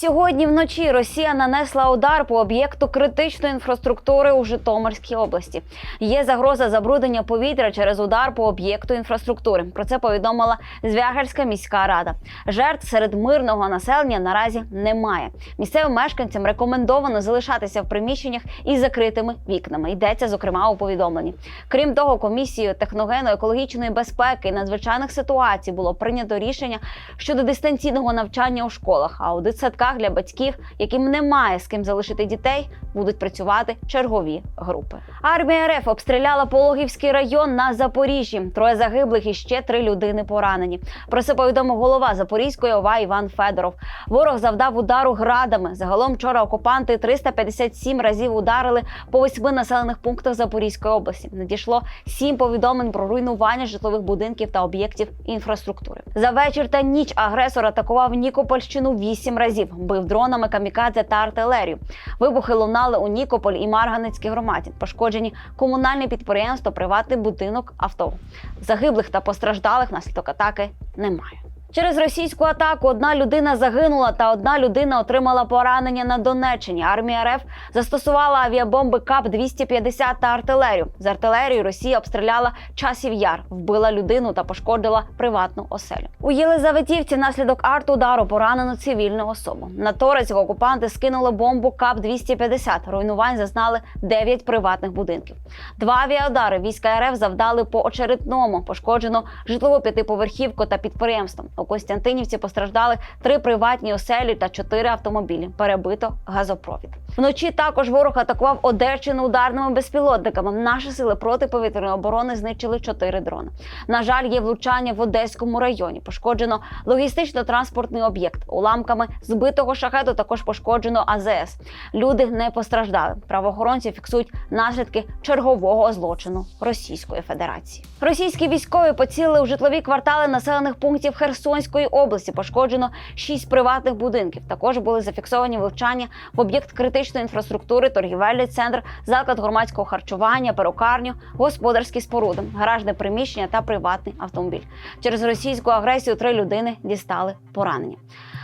Сьогодні вночі Росія нанесла удар по об'єкту критичної інфраструктури у Житомирській області. Є загроза забруднення повітря через удар по об'єкту інфраструктури. Про це повідомила Звягельська міська рада. Жертв серед мирного населення наразі немає. Місцевим мешканцям рекомендовано залишатися в приміщеннях із закритими вікнами. Йдеться зокрема у повідомленні. Крім того, комісією техногенно-екологічної безпеки і надзвичайних ситуацій було прийнято рішення щодо дистанційного навчання у школах. А у дитсадках для батьків, яким немає з ким залишити дітей, будуть працювати чергові групи. Армія РФ обстріляла Пологівський район на Запоріжжі. Троє загиблих і ще три людини поранені. Про це повідомив голова Запорізької ОВА Іван Федоров. Ворог завдав удару градами. Загалом вчора окупанти 357 разів ударили по восьми населених пунктах Запорізької області. Надійшло сім повідомлень про руйнування житлових будинків та об'єктів інфраструктури. За вечір та ніч агресор атакував Нікопольщину вісім разів, бив дронами камікадзе та артилерію. Вибухи лунали у Нікополь і Марганецькій громаді. Пошкоджені комунальне підприємство, приватний будинок, авто. Загиблих та постраждалих внаслідок атаки немає. Через російську атаку одна людина загинула та одна людина отримала поранення на Донеччині. Армія РФ застосувала авіабомби КАП 250 та артилерію. З артилерії Росія обстріляла часів яр, вбила людину та пошкодила приватну оселю. У Єлизаветівці внаслідок артудару поранено цивільну особу. На Торецьк окупанти скинули бомбу КАП 250 Руйнувань зазнали 9 приватних будинків. Два авіаудари війська РФ завдали по очередному. Пошкоджено житлову п'ятиповерхівку та підприємство. Костянтинівці постраждали три приватні оселі та чотири автомобілі. Перебито газопровід. Вночі також ворог атакував Одещину ударними безпілотниками. Наші сили протиповітряної оборони знищили чотири дрони. На жаль, є влучання в Одеському районі. Пошкоджено логістично-транспортний об'єкт. Уламками збитого шахету також пошкоджено АЗС. Люди не постраждали. Правоохоронці фіксують наслідки чергового злочину Російської Федерації. Російські військові поцілили у житлові квартали населених пунктів Херсонської області. Пошкоджено шість приватних будинків. Також були зафіксовані влучання в об'єкт критичної інфраструктури, торгівельний центр, заклад громадського харчування, перукарню, господарські споруди, гаражне приміщення та приватний автомобіль. Через російську агресію три людини дістали поранення.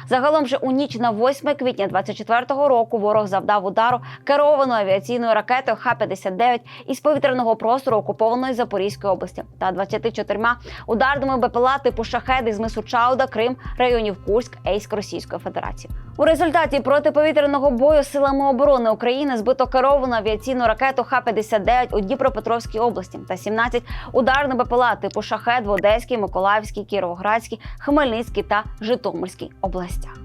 Загалом же у ніч на 8 квітня 24-го року ворог завдав удару керованою авіаційною ракетою Х-59 із повітряного простору окупованої Запорізької області та 24 ударними БПЛА типу шахеди з мису Чауда, Крим, районів Курськ, Ейськ Російської Федерації. У результаті протиповітряного бою силами оборони України збито керовану авіаційну ракету Х-59 у Дніпропетровській області та 17 ударних БПЛА типу шахет в Одеській, Миколаївській, Кіровоградській, Хмельницькій та Житомирській した。